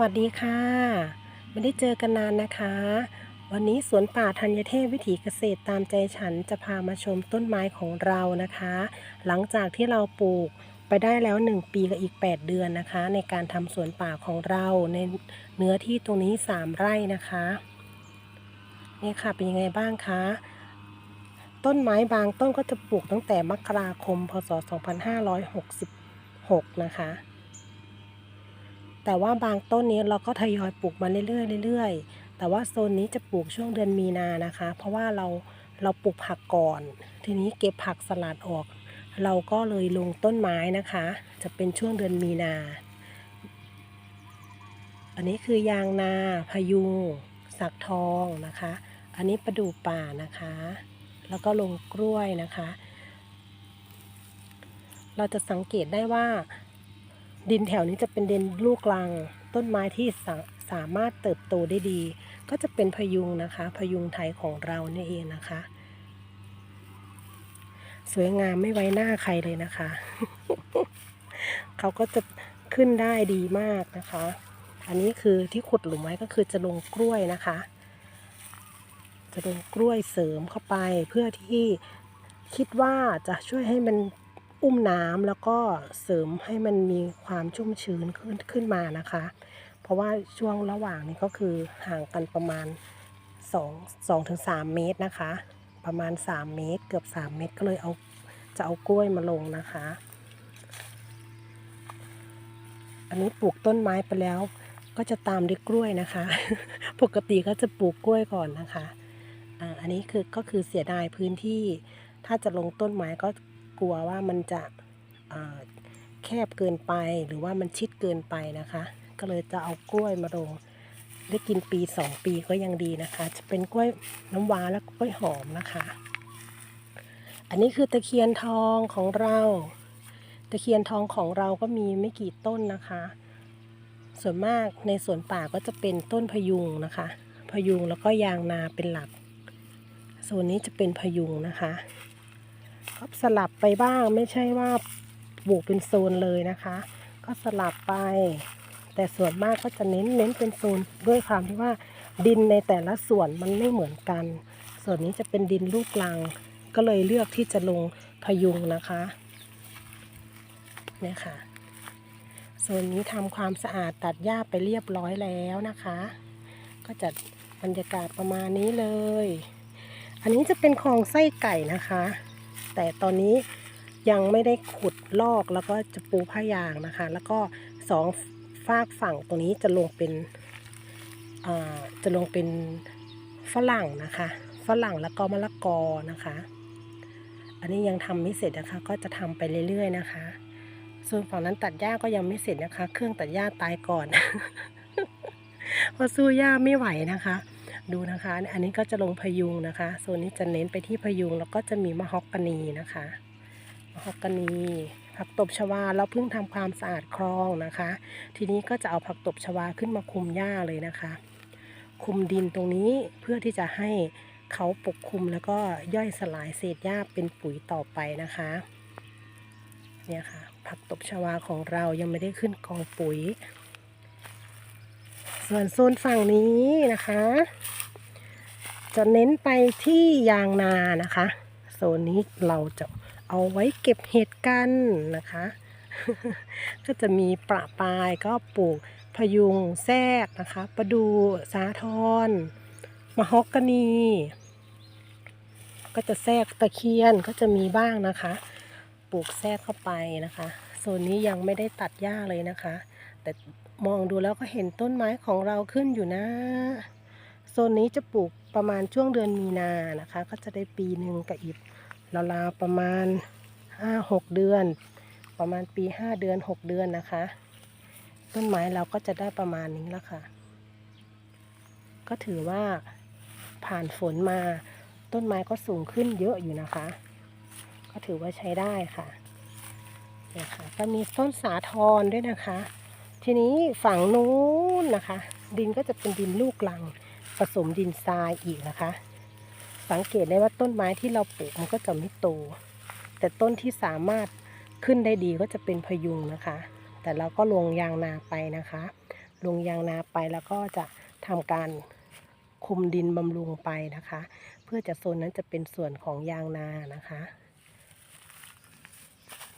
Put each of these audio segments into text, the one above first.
วัสดีค่ะ ไม่ได้เจอกันนานนะคะ วันนี้สวนป่าธัญเทพวิถีเกษตรตามใจฉันจะพามาชมต้นไม้ของเรานะคะ หลังจากที่เราปลูกไปได้แล้ว 1 ปีกับอีก 8 เดือนนะคะ ในการทำสวนป่าของเราในเนื้อที่ตรงนี้ 3 ไร่นะคะนี่ค่ะเป็นยังไงบ้างคะต้นไม้บางต้นก็จะปลูกตั้งแต่มกราคม พศ 2566 นะคะ แต่ว่าบางต้นนี้เราก็ทยอยปลูกมาเรื่อยๆเรื่อยๆ แต่ว่าโซนนี้จะปลูกช่วงเดือนมีนานะคะ เพราะว่าเราเราปลูกผักก่อน ทีนี้เก็บผักสลัดออก เราก็เลยลงต้นไม้นะคะ จะเป็นช่วงเดือนมีนา อันนี้คือยางนา พยุงสักทองนะคะ อันนี้ประดู่ป่านะคะ แล้วก็ลงกล้วยนะคะ เราจะสังเกตได้ว่า ดินแถวนี้จะเป็นดินลูกรัง ต้นไม้ที่สาสามารถเติบโตได้ดี ก็จะเป็นพยุงนะคะ พยุงไทยของเราเนี่ยเองนะคะ สวยงามไม่ไว้หน้าใครเลยนะคะ เขาก็จะขึ้นได้ดีมากนะคะ อันนี้คือที่ขุดหลุมไว้ก็คือจะลงกล้วยนะคะ จะลงกล้วยเสริมเข้าไปเพื่อที่คิดว่าจะช่วยให้มัน อุ้มน้ำแล้วก็เสริมให้มันมีความชุ่มชื้นขึ้นขึ้นมานะคะ เพราะว่าช่วงระหว่างนี้ก็คือห่างกันประมาณ2 2ถึง3เมตรนะคะ ประมาณ 3 เมตร เกือบ 3 เมตรก็เลยเอาจะเอากล้วยมาลงนะคะ อันนี้ปลูกต้นไม้ไปแล้ว ก็จะตามด้วยกล้วยนะคะ ปกติก็จะปลูกกล้วยก่อนนะคะอันนี้คือก็คือเสียดายพื้นที่ ถ้าจะลงต้นไม้ก็ กลัวว่ามันจะแคบเกินไปหรือว่ามันชิดเกินไปนะคะ ก็เลยจะเอากล้วยมาลงได้กินปีสองปีก็ยังดีนะคะ จะเป็นกล้วยน้ำว้าและกล้วยหอมนะคะ อันนี้คือตะเคียนทองของเรา ตะเคียนทองของเราก็มีไม่กี่ต้นนะคะ ส่วนมากในสวนป่าก็จะเป็นต้นพยุงนะคะ พยุงแล้วก็ยางนาเป็นหลักโซนนี้จะเป็นพยุงนะคะ ก็สลับไปบ้างไม่ใช่ว่าปลูกเป็นโซนเลยนะคะ ก็สลับไป แต่ส่วนมากก็จะเน้นเน้นเป็นโซนด้วยความที่ว่าดินในแต่ละส่วนมันไม่เหมือนกัน ส่วนนี้จะเป็นดินลูกลัง ก็เลยเลือกที่จะลงพยุงนะคะเนี่ยค่ะโซนนี้ทำความสะอาดตัดหญ้าไปเรียบร้อยแล้วนะคะ ก็จะบรรยากาศประมาณนี้เลย อันนี้จะเป็นคลองไส้ไก่นะคะ แต่ตอนนี้ยังไม่ได้ขุดลอกแล้วก็จะปูผ้ายางนะคะ แล้วก็สองฝากฝั่งตรงนี้จะลงเป็นจะลงเป็นฝรั่งนะคะ ฝรั่งแล้วก็มะละกอนะคะ อันนี้ยังทำไม่เสร็จนะคะ ก็จะทำไปเรื่อยๆนะคะ ส่วนฝั่งนั้นตัดหญ้าก็ยังไม่เสร็จนะคะ เครื่องตัดหญ้าตายก่อนเพราะสู้หญ้าไม่ไหวนะคะ ดูนะคะ อันนี้ก็จะลงพยุงนะคะโซนนี้จะเน้นไปที่พยุงแล้วก็จะมีมะฮอกกานีนะคะมะฮอกกานีผักตบชวาเราเพิ่งทำความสะอาดคลองนะคะ ทีนี้ก็จะเอาผักตบชวาขึ้นมาคุมหญ้าเลยนะคะ คุมดินตรงนี้เพื่อที่จะให้เขาปกคลุมแล้วก็ย่อยสลายเศษหญ้าเป็นปุ๋ยต่อไปนะคะเนี่ยค่ะผักตบชวาของเรายังไม่ได้ขึ้นกองปุ๋ย ส่วนโซนฝั่งนี้นะคะ จะเน้นไปที่ยางนานะคะ โซนนี้เราจะเอาไว้เก็บเห็ดกันนะคะ ก็จะมีประปายก็ปลูกพยุงแทรกนะคะประดูสาทรมะฮอกกานี ก็จะแทรกตะเคียนก็จะมีบ้างนะคะ ปลูกแทรกเข้าไปนะคะ โซนนี้ยังไม่ได้ตัดหญ้าเลยนะคะ แต่ มองดูแล้วก็เห็นต้นไม้ของเราขึ้นอยู่นะ โซนนี้จะปลูกประมาณช่วงเดือนมีนานะคะ ก็จะได้ปีหนึ่งกับอีกราวๆประมาณห้าหกเดือน ประมาณปีห้าเดือนหกเดือนนะคะ ต้นไม้เราก็จะได้ประมาณนี้แล้วค่ะ ก็ถือว่าผ่านฝนมาต้นไม้ก็สูงขึ้นเยอะอยู่นะคะ ก็ถือว่าใช้ได้ค่ะเนี่ยค่ะก็มีต้นสาทรด้วยนะคะ ทีนี้ฝั่งนู้นนะคะ ดินก็จะเป็นดินลูกลังผสมดินทรายอีกนะคะ สังเกตได้ว่าต้นไม้ที่เราปลูกมันก็จะไม่โต แต่ต้นที่สามารถขึ้นได้ดีก็จะเป็นพยุงนะคะ แต่เราก็ลงยางนาไปนะคะลงยางนาไปแล้วก็จะทำการคุมดินบำรุงไปนะคะ เพื่อจะโซนนั้นจะเป็นส่วนของยางนานะคะ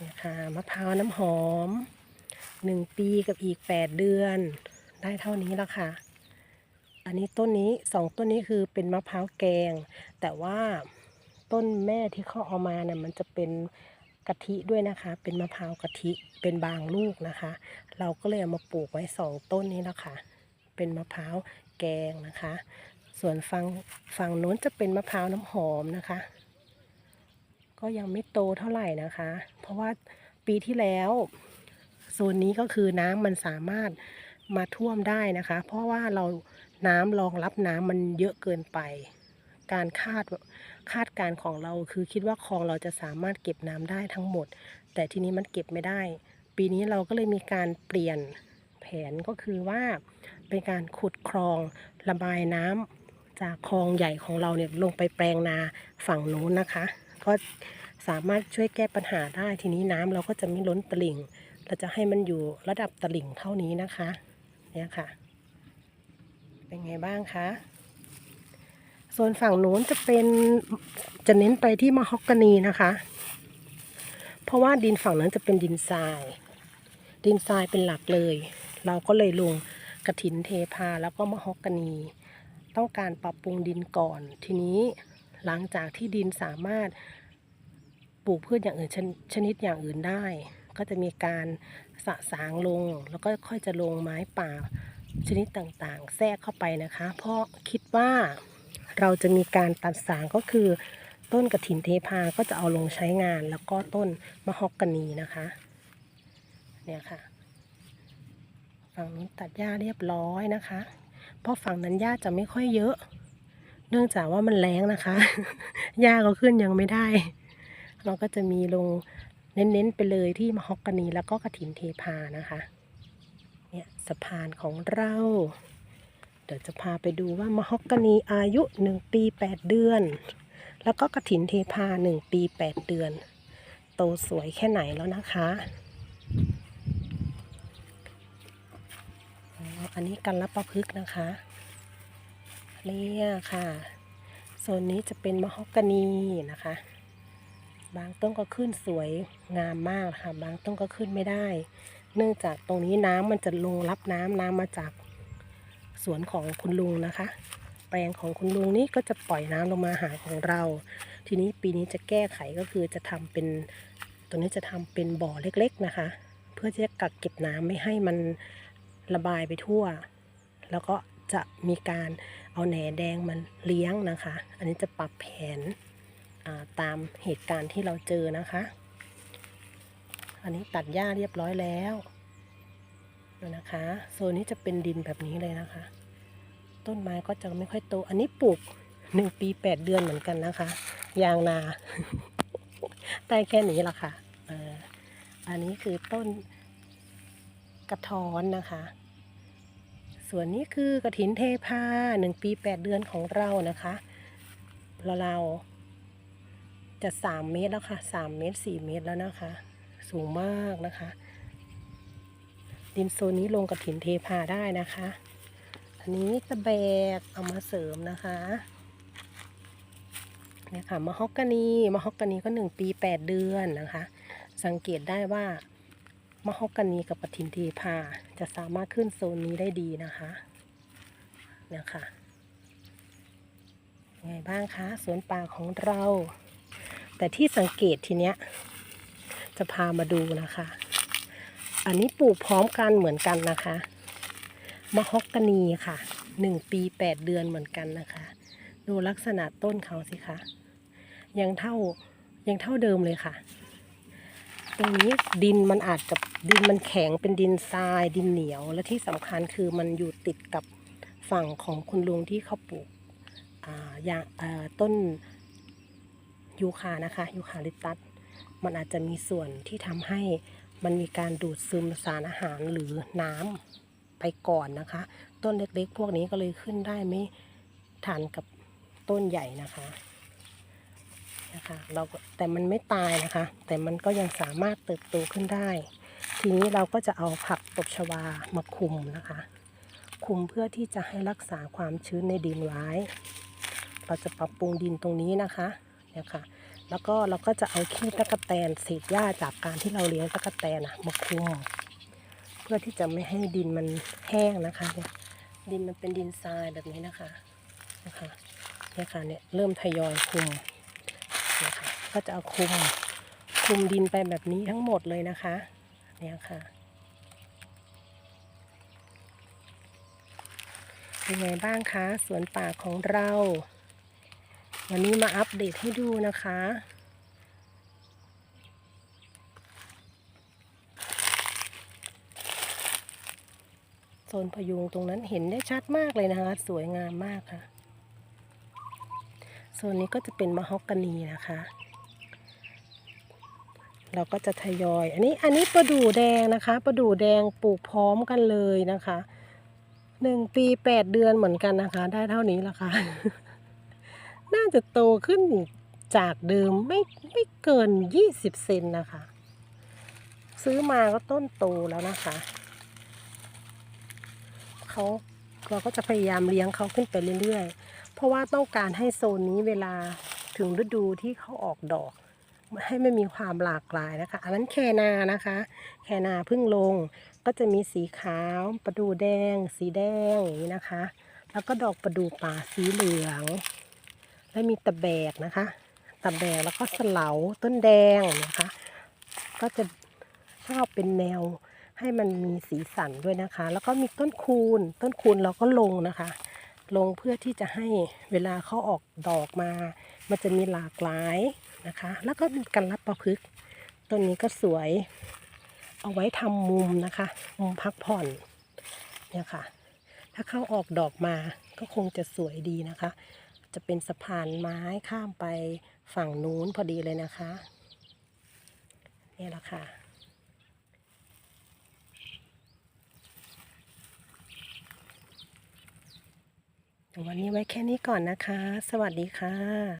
นี่ค่ะมะพร้าวน้ำหอม หนึ่งปีกับอีกแปดเดือน ได้เท่านี้แล้วค่ะ อันนี้ต้นนี้สองต้นนี้คือเป็นมะพร้าวแกง แต่ว่าต้นแม่ที่เขาเอามาเนี่ยมันจะเป็นกะทิด้วยนะคะ เป็นมะพร้าวกะทิเป็นบางลูกนะคะ เราก็เลยเอามาปลูกไว้สองต้นนี้นะคะเป็นมะพร้าวแกงนะคะ ส่วนฝั่งฝั่งโน้นจะเป็นมะพร้าวน้ำหอมนะคะ ก็ยังไม่โตเท่าไหร่นะคะ เพราะว่าปีที่แล้ว โซนนี้ก็คือน้ำมันสามารถมาท่วมได้นะคะ เพราะว่าเราน้ำรองรับน้ำมันเยอะเกินไป การคาดคาดการของเราคือคิดว่าคลองเราจะสามารถเก็บน้ำได้ทั้งหมด แต่ทีนี้มันเก็บไม่ได้ ปีนี้เราก็เลยมีการเปลี่ยนแผนก็คือว่าเป็นการขุดคลองระบายน้ำจากคลองใหญ่ของเราเนี่ยลงไปแปลงนาฝั่งนู้นนะคะ ก็ สามารถช่วยแก้ปัญหาได้ทีนี้น้ำเราก็จะไม่ล้นตลิ่ง เราจะให้มันอยู่ระดับตลิ่งเท่านี้นะคะ เนี่ยค่ะ เป็นไงบ้างคะส่วนฝั่งนู้นจะเป็นจะเน้นไปที่มะฮอกกานีนะคะ เพราะว่าดินฝั่งนั้นจะเป็นดินทราย ดินทรายเป็นหลักเลย เราก็เลยลงกระถินเทพาแล้วก็มะฮอกกานี ต้องการปรับปรุงดินก่อน ทีนี้หลังจากที่ดินสามารถ ปลูกพืชอย่างอื่นชนชนิดอย่างอื่นได้ ก็จะมีการสะสางลง แล้วก็ค่อยจะลงไม้ป่าชนิดต่างๆ แทรกเข้าไปนะคะ เพราะคิดว่าเราจะมีการตัดสางก็คือ ต้นกระถินเทพาก็จะเอาลงใช้งาน แล้วก็ต้นมะฮอกกานีนะคะ เนี่ยค่ะ ฝั่งนี้ตัดหญ้าเรียบร้อยนะคะ เพราะฝั่งนั้นหญ้าจะไม่ค่อยเยอะ เนื่องจากว่ามันแรงนะคะหญ้าก็ขึ้นยังไม่ได้ เราก็จะมีลงเน้นๆไปเลยที่มะฮอกกานีแล้วก็กระถินเทพานะคะเนี่ยสะพานของเรา เดี๋ยวจะพาไปดูว่ามะฮอกกานีอายุ 1 ปี 8 เดือน แล้วก็กระถินเทพา 1 ปี 8 เดือน โตสวยแค่ไหนแล้วนะคะอันนี้กันรับประพฤกนะคะเนี่ยค่ะโซนนี้จะเป็นมะฮอกกานีนะคะ บางต้นก็ขึ้นสวยงามมากค่ะ บางต้นก็ขึ้นไม่ได้ เนื่องจากตรงนี้น้ำมันจะลงรับน้ำน้ำมาจากสวนของคุณลุงนะคะ แปลงของคุณลุงนี่ก็จะปล่อยน้ำลงมาหาของเรา ทีนี้ปีนี้จะแก้ไขก็คือจะทำเป็นตรงนี้จะทำเป็นบ่อเล็กๆนะคะ เพื่อที่จะกักเก็บน้ำไม่ให้มันระบายไปทั่ว แล้วก็จะมีการเอาแหนแดงมันเลี้ยงนะคะ อันนี้จะปรับแผนอ่า ตามเหตุการณ์ที่เราเจอนะคะ อันนี้ตัดหญ้าเรียบร้อยแล้วนะคะโซนนี้จะเป็นดินแบบนี้เลยนะคะ ต้นไม้ก็จะไม่ค่อยโต อันนี้ปลูกหนึ่งปีแปดเดือนเหมือนกันนะคะ ยางนาได้แค่นี้ละค่ะเอ่ออันนี้คือต้นกระท้อนนะคะ ส่วนนี้คือกระถินเทพาหนึ่งปีแปดเดือนของเรานะคะเราเรา จะสามเมตรแล้วค่ะสามเมตรสี่เมตรแล้วนะคะ สูงมากนะคะ ดินโซนนี้ลงกระถินเทพาได้นะคะ อันนี้ตะแบกเอามาเสริมนะคะเนี่ยค่ะมะฮอกกานีมะฮอกกานีก็หนึ่งปีแปดเดือนนะคะ สังเกตได้ว่ามะฮอกกานีกับกระถินเทพาจะสามารถขึ้นโซนนี้ได้ดีนะคะเนี่ยค่ะไงบ้างคะสวนป่าของเรา แต่ที่สังเกตทีเนี้ย จะพามาดูนะคะ อันนี้ปลูกพร้อมกันเหมือนกันนะคะมะฮอกกานีค่ะหนึ่งปีแปดเดือนเหมือนกันนะคะ ดูลักษณะต้นเขาสิคะยังเท่ายังเท่าเดิมเลยค่ะ ตรงนี้ดินมันอาจจะดินมันแข็งเป็นดินทรายดินเหนียว และที่สำคัญคือมันอยู่ติดกับฝั่งของคุณลุงที่เขาปลูกยางต้น ยูคานะคะยูคาลิปตัสมันอาจจะมีส่วนที่ทำให้มันมีการดูดซึมสารอาหารหรือน้ำไปก่อนนะคะ ต้นเล็กๆ พวกนี้ก็เลยขึ้นได้ไม่ทันกับต้นใหญ่นะคะนะคะเราแต่มันไม่ตายนะคะ แต่มันก็ยังสามารถเติบโตขึ้นได้ ทีนี้เราก็จะเอาผักตบชวามาคุมนะคะ คุมเพื่อที่จะให้รักษาความชื้นในดินไว้ เราจะปรับปรุงดินตรงนี้นะคะ นี่ยค่ะแล้วก็เราก็จะเอาขี้ตะกะแตนเศษหญ้าจากการที่เราเลี้ยงตะกะแตนอะมาคลุมเพื่อที่จะไม่ให้ดินมันแห้งนะคะเนี่ยดินมันเป็นดินทรายแบบนี้นะคะนะคะเนี่ยค่ะเนี่ยเริ่มทยอยคลุมนี่ยค่ะก็จะเอาคลุมคลุมดินไปแบบนี้ทั้งหมดเลยนะคะเนี่ยค่ะเป็นไงบ้างคะสวนป่าของเรา วันนี้มาอัปเดตให้ดูนะคะ โซนพยุงตรงนั้นเห็นได้ชัดมากเลยนะคะ สวยงามมากค่ะ โซนนี้ก็จะเป็นมะฮอกกานีนะคะ เราก็จะทยอย อันนี้อันนี้ประดู่แดงนะคะประดู่แดงปลูกพร้อมกันเลยนะคะหนึ่งปีแปดเดือนเหมือนกันนะคะ ได้เท่านี้ละค่ะ น่าจะโตขึ้นจากเดิมไม่ไม่เกินยี่สิบเซนนะคะ ซื้อมาก็ต้นโตแล้วนะคะเขาเราก็จะพยายามเลี้ยงเขาขึ้นไปเรื่อยๆ เพราะว่าต้องการให้โซนนี้เวลาถึงฤดูที่เขาออกดอก ให้ไม่มีความหลากหลายนะคะ อันนั้นแคนานะคะ แคนาเพิ่งลงก็จะมีสีขาวประดูแดง สีแดงอย่างนี้นะคะ แล้วก็ดอกประดูป่าสีเหลือง และมีตะแบกนะคะ ตะแบกแล้วก็สหลาต้นแดงนะคะ ก็จะชอบเป็นแนวให้มันมีสีสันด้วยนะคะ แล้วก็มีต้นคูณต้นคูณเราก็ลงนะคะ ลงเพื่อที่จะให้เวลาเขาออกดอกมา มันจะมีหลากหลายนะคะ แล้วก็มีกันรับประพฤกษ์ต้นนี้ก็สวย เอาไว้ทำมุมนะคะ มุมพักผ่อน เนี่ยค่ะ ถ้าเข้าออกดอกมาก็คงจะสวยดีนะคะ จะเป็นสะพานไม้ข้ามไปฝั่งนู้นพอดีเลยนะคะ นี่แหละค่ะ วันนี้ไว้แค่นี้ก่อนนะคะ สวัสดีค่ะ